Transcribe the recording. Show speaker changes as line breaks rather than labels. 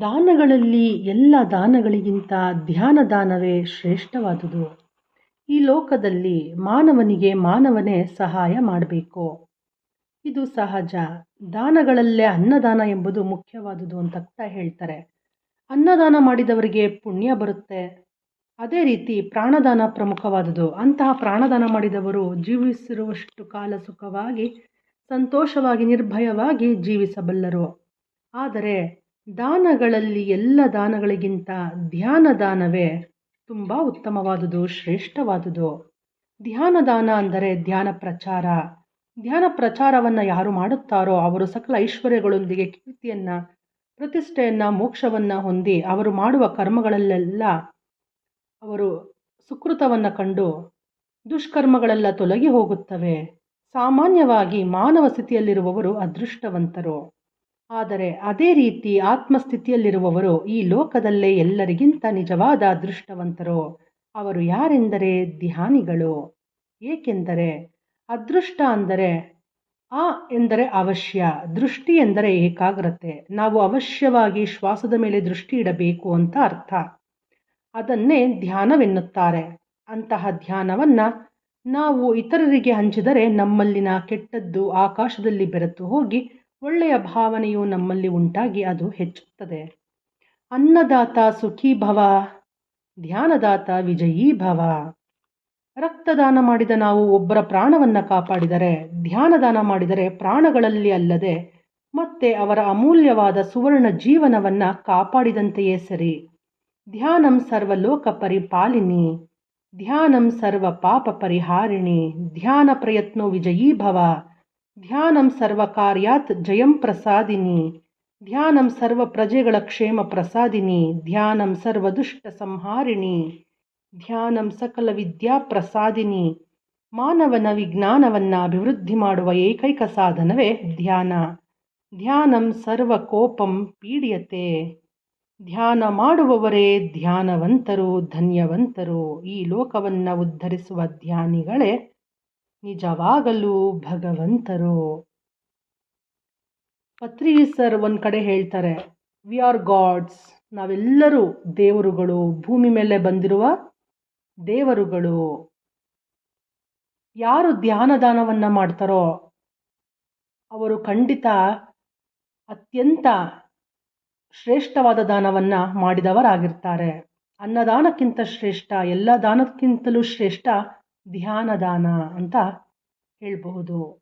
ದಾನಗಳಲ್ಲಿ ಎಲ್ಲ ದಾನಗಳಿಗಿಂತ ಧ್ಯಾನ ದಾನವೇ ಶ್ರೇಷ್ಠವಾದುದು. ಈ ಲೋಕದಲ್ಲಿ ಮಾನವನಿಗೆ ಮಾನವನೇ ಸಹಾಯ ಮಾಡಬೇಕು. ಇದು ಸಹಜ. ದಾನಗಳಲ್ಲೇ ಅನ್ನದಾನ ಎಂಬುದು ಮುಖ್ಯವಾದುದು ಅಂತ ಹೇಳ್ತಾರೆ. ಅನ್ನದಾನ ಮಾಡಿದವರಿಗೆ ಪುಣ್ಯ ಬರುತ್ತೆ. ಅದೇ ರೀತಿ ಪ್ರಾಣದಾನ ಪ್ರಮುಖವಾದುದು. ಅಂತಹ ಪ್ರಾಣದಾನ ಮಾಡಿದವರು ಜೀವಿಸಿರುವಷ್ಟು ಕಾಲ ಸುಖವಾಗಿ, ಸಂತೋಷವಾಗಿ, ನಿರ್ಭಯವಾಗಿ ಜೀವಿಸಬಲ್ಲರು. ಆದರೆ ದಾನಗಳಲ್ಲಿ ಎಲ್ಲ ದಾನಗಳಿಗಿಂತ ಧ್ಯಾನ ದಾನವೇ ತುಂಬ ಉತ್ತಮವಾದುದು, ಶ್ರೇಷ್ಠವಾದುದು. ಧ್ಯಾನ ದಾನ ಅಂದರೆ ಧ್ಯಾನ ಪ್ರಚಾರ. ಧ್ಯಾನ ಪ್ರಚಾರವನ್ನು ಯಾರು ಮಾಡುತ್ತಾರೋ ಅವರು ಸಕಲ ಐಶ್ವರ್ಯಗಳೊಂದಿಗೆ ಕೀರ್ತಿಯನ್ನು, ಪ್ರತಿಷ್ಠೆಯನ್ನು, ಮೋಕ್ಷವನ್ನು ಹೊಂದಿ ಅವರು ಮಾಡುವ ಕರ್ಮಗಳಲ್ಲೆಲ್ಲ ಅವರು ಸುಕೃತವನ್ನು ಕಂಡು ದುಷ್ಕರ್ಮಗಳೆಲ್ಲ ತೊಲಗಿ ಹೋಗುತ್ತವೆ. ಸಾಮಾನ್ಯವಾಗಿ ಮಾನವ ಸ್ಥಿತಿಯಲ್ಲಿರುವವರು ಅದೃಷ್ಟವಂತರು. ಆದರೆ ಅದೇ ರೀತಿ ಆತ್ಮಸ್ಥಿತಿಯಲ್ಲಿರುವವರು ಈ ಲೋಕದಲ್ಲೇ ಎಲ್ಲರಿಗಿಂತ ನಿಜವಾದ ಅದೃಷ್ಟವಂತರು. ಅವರು ಯಾರೆಂದರೆ ಧ್ಯಾನಿಗಳು. ಏಕೆಂದರೆ ಅದೃಷ್ಟ ಅಂದರೆ ಆ ಎಂದರೆ ಅವಶ್ಯ, ದೃಷ್ಟಿ ಎಂದರೆ ಏಕಾಗ್ರತೆ. ನಾವು ಅವಶ್ಯವಾಗಿ ಶ್ವಾಸದ ಮೇಲೆ ದೃಷ್ಟಿ ಇಡಬೇಕು ಅಂತ ಅರ್ಥ. ಅದನ್ನೇ ಧ್ಯಾನವೆನ್ನುತ್ತಾರೆ. ಅಂತಹ ಧ್ಯಾನವನ್ನು ನಾವು ಇತರರಿಗೆ ಹಂಚಿದರೆ ನಮ್ಮಲ್ಲಿನ ಕೆಟ್ಟದ್ದು ಆಕಾಶದಲ್ಲಿ ಬೆರೆತು ಹೋಗಿ ಒಳ್ಳೆಯ ಭಾವನೆಯು ನಮ್ಮಲ್ಲಿ ಉಂಟಾಗಿ ಅದು ಹೆಚ್ಚುತ್ತದೆ. ಅನ್ನದಾತ ಸುಖೀ ಭವ, ಧ್ಯಾನದಾತ ವಿಜಯೀ ಭವ. ರಕ್ತದಾನ ಮಾಡಿದ ನಾವು ಒಬ್ಬರ ಪ್ರಾಣವನ್ನು ಕಾಪಾಡಿದರೆ, ಧ್ಯಾನದಾನ ಮಾಡಿದರೆ ಪ್ರಾಣಗಳಲ್ಲಿ ಅಲ್ಲದೆ ಮತ್ತೆ ಅವರ ಅಮೂಲ್ಯವಾದ ಸುವರ್ಣ ಜೀವನವನ್ನು ಕಾಪಾಡಿದಂತೆಯೇ ಸರಿ. ಧ್ಯಾನಂ ಸರ್ವಲೋಕ ಪರಿಪಾಲಿನಿ, ಧ್ಯಾನಂ ಸರ್ವ ಪಾಪ ಪರಿಹಾರಿಣಿ, ಧ್ಯಾನ ಪ್ರಯತ್ನೋ ವಿಜಯೀ ಭವ. ಧ್ಯಾನಂ ಸರ್ವ ಕಾರ್ಯಾತ್ ಜಯಂ ಪ್ರಸಾದಿನಿ. ಧ್ಯಾನಂ ಸರ್ವ ಪ್ರಜೆಗಳ ಕ್ಷೇಮ ಪ್ರಸಾದಿನಿ. ಧ್ಯಾನಂ ಸರ್ವ ದುಷ್ಟ ಸಂಹಾರಿಣಿ. ಧ್ಯಾನಂ ಸಕಲ ವಿದ್ಯಾ ಪ್ರಸಾದಿನಿ. ಮಾನವನ ವಿಜ್ಞಾನವನ್ನು ಅಭಿವೃದ್ಧಿ ಮಾಡುವ ಏಕೈಕ ಸಾಧನವೇ ಧ್ಯಾನ. ಧ್ಯಾನಂ ಸರ್ವ ಕೋಪಂ ಪೀಡಿಯತೆ. ಧ್ಯಾನ ಮಾಡುವವರೇ ಧ್ಯಾನವಂತರು, ಧನ್ಯವಂತರು. ಈ ಲೋಕವನ್ನು ಉದ್ಧರಿಸುವ ಧ್ಯಾನಿಗಳೇ ನಿಜವಾಗಲೂ ಭಗವಂತರು? ಪತ್ರಿ ಸರ್ ಒಂದು ಕಡೆ ಹೇಳ್ತಾರೆ ವಿ ಆರ್ ಗಾಡ್ಸ್ ನಾವೆಲ್ಲರೂ ದೇವರುಗಳು. ಭೂಮಿ ಮೇಲೆ ಬಂದಿರುವ ದೇವರುಗಳು. ಯಾರು ಧ್ಯಾನದಾನವನ್ನು ಮಾಡ್ತಾರೋ, ಅವರು ಖಂಡಿತ ಅತ್ಯಂತ ಶ್ರೇಷ್ಠವಾದ ದಾನವನ್ನು ಮಾಡಿದವರಾಗಿರ್ತಾರೆ. ಅನ್ನದಾನಕ್ಕಿಂತ ಶ್ರೇಷ್ಠ, ಎಲ್ಲ ದಾನಕ್ಕಿಂತಲೂ ಶ್ರೇಷ್ಠ ಧ್ಯಾನ ದಾನ ಅಂತ ಹೇಳಬಹುದು.